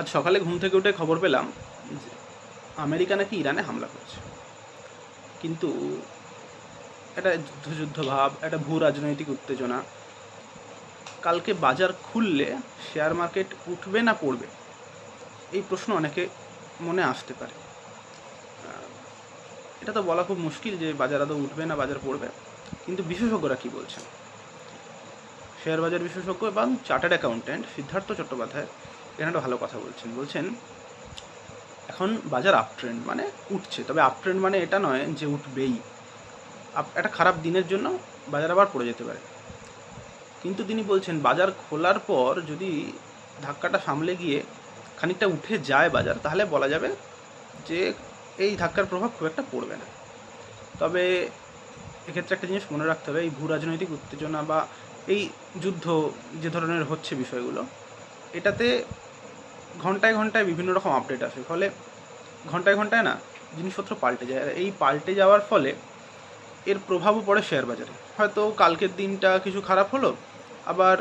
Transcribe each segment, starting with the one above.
আজ সকালে ঘুম থেকে উঠে খবর পেলাম আমেরিকা নাকি ইরানে হামলা করেছে। কিন্তু একটা যুদ্ধ যুদ্ধ ভাব একটা ভূ রাজনৈতিক উত্তেজনা। কালকে বাজার খুললে শেয়ার মার্কেট উঠবে না পড়বে? এই প্রশ্ন অনেকে মনে আসতে পারে। এটা তো বলা খুব মুশকিল যে বাজার আদৌ উঠবে না, বাজার পড়বে। কিন্তু বিশেষজ্ঞরা কি বলছেন? শেয়ার বাজার বিশেষজ্ঞ এবং চার্টার্ড অ্যাকাউন্ট্যান্ট সিদ্ধার্থ চট্টোপাধ্যায় এখানে একটা ভালো কথা বলছেন। বলছেন, এখন বাজার আপ ট্রেন্ড মানে উঠছে। তবে আপ ট্রেন্ড মানে এটা নয় যে উঠবেই। একটা খারাপ দিনের জন্য বাজার আবার পড়ে যেতে পারে। কিন্তু তিনি বলছেন, বাজার খোলার পর যদি ধাক্কাটা সামলে গিয়ে খানিকটা উঠে যায় বাজার, তাহলে বলা যাবে যে এই ধাক্কার প্রভাব খুব একটা পড়বে না। তবে এক্ষেত্রে একটা জিনিস মনে রাখতে হবে, এই ভূ রাজনৈতিক উত্তেজনা বা এই যুদ্ধ যে ধরনের হচ্ছে বিষয়গুলো, এটাতে ঘন্টায় ঘন্টায় বিভিন্ন রকম আপডেট আসে। ফলে ঘন্টায় ঘন্টায় না জিনিসপত্র পাল্টে যায়। আর এই পাল্টে যাওয়ার ফলে এর প্রভাবও পড়ে শেয়ার বাজারে। হয়তো কালকের দিনটা কিছু খারাপ হলো, আবার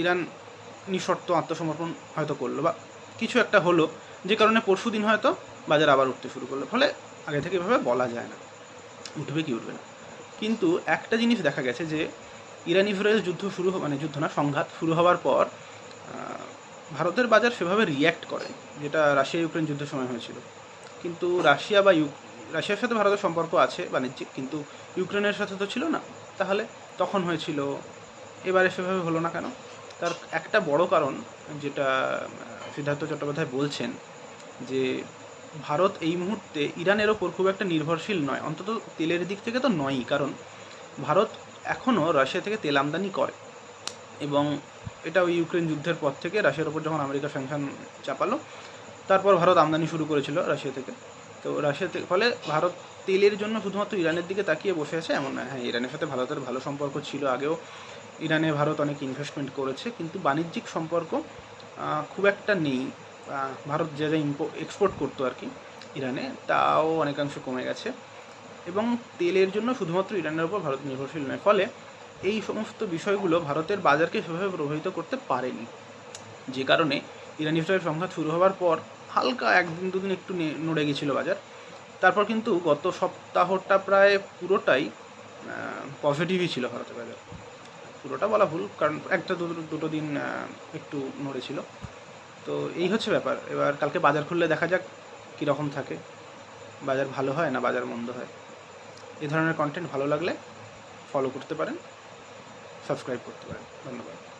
ইরান নিঃশর্ত আত্মসমর্পণ হয়তো করল বা কিছু একটা হলো, যে কারণে পরশু দিন হয়তো বাজার আবার উঠতে শুরু করল। ফলে আগে থেকে এভাবে বলা যায় না, উঠবে কি উঠবে না। কিন্তু একটা জিনিস দেখা গেছে যে ইরান ইসরায়েল যুদ্ধ শুরু মানে যুদ্ধ না, সংঘাত শুরু হওয়ার পর ভারতের বাজার সেভাবে রিয়্যাক্ট করে, যেটা রাশিয়া ইউক্রেন যুদ্ধের সময় হয়েছিল। কিন্তু রাশিয়া বা ইউ রাশিয়ার সাথে ভারতের সম্পর্ক আছে বাণিজ্যিক, কিন্তু ইউক্রেনের সাথে তো ছিল না। তাহলে তখন হয়েছিল, এবারে সেভাবে হলো না কেন? তার একটা বড় কারণ যেটা সিদ্ধার্থ চট্টোপাধ্যায় বলছেন, যে ভারত এই মুহূর্তে ইরানের ওপর খুব একটা নির্ভরশীল নয়। অন্তত তেলের দিক থেকে তো নয়ই, কারণ ভারত এখনও রাশিয়া থেকে তেল আমদানি করে। এবং এটা ওই ইউক্রেন যুদ্ধের পর থেকে রাশিয়ার ওপর যখন আমেরিকা স্যাংশন চাপালো, তারপর ভারত আমদানি শুরু করেছিল রাশিয়া থেকে। তো রাশিয়া থেকে, ফলে ভারত তেলের জন্য শুধুমাত্র ইরানের দিকে তাকিয়ে বসে আছে, এমন নয় হ্যাঁ ইরানের সাথে ভারতের ভালো সম্পর্ক ছিল আগেও। ইরানে ভারত অনেক ইনভেস্টমেন্ট করেছে, কিন্তু বাণিজ্যিক সম্পর্ক খুব একটা নেই। ভারত যা যা ইম্পো এক্সপোর্ট করতো আর কি ইরানে, তাও অনেকাংশ কমে গেছে। এবং তেলের জন্য শুধুমাত্র ইরানের উপর ভারত নির্ভরশীল নয়, ফলে এই সমস্ত বিষয়গুলো ভারতের বাজারকে সেভাবে প্রভাবিত করতে পারেনি। যে কারণে ইরানি ইসরায়েল সংঘাত শুরু হওয়ার পর হালকা একদিন দুদিন একটু নড়ে গেছিল বাজার। তারপর কিন্তু গত সপ্তাহটা প্রায় পুরোটাই পজিটিভই ছিল ভারতের বাজার। পুরোটা বলা ভুল, কারণ একটা দুটো দুটো দিন একটু নড়েছিল। তো এই হচ্ছে ব্যাপার। এবার কালকে বাজার খুললে দেখা যাক কীরকম থাকে। বাজার ভালো হয় না বাজার মন্দ হয়? এ ধরনের কন্টেন্ট ভালো লাগলে ফলো করতে পারেন। サブスクライブとか、なんだか。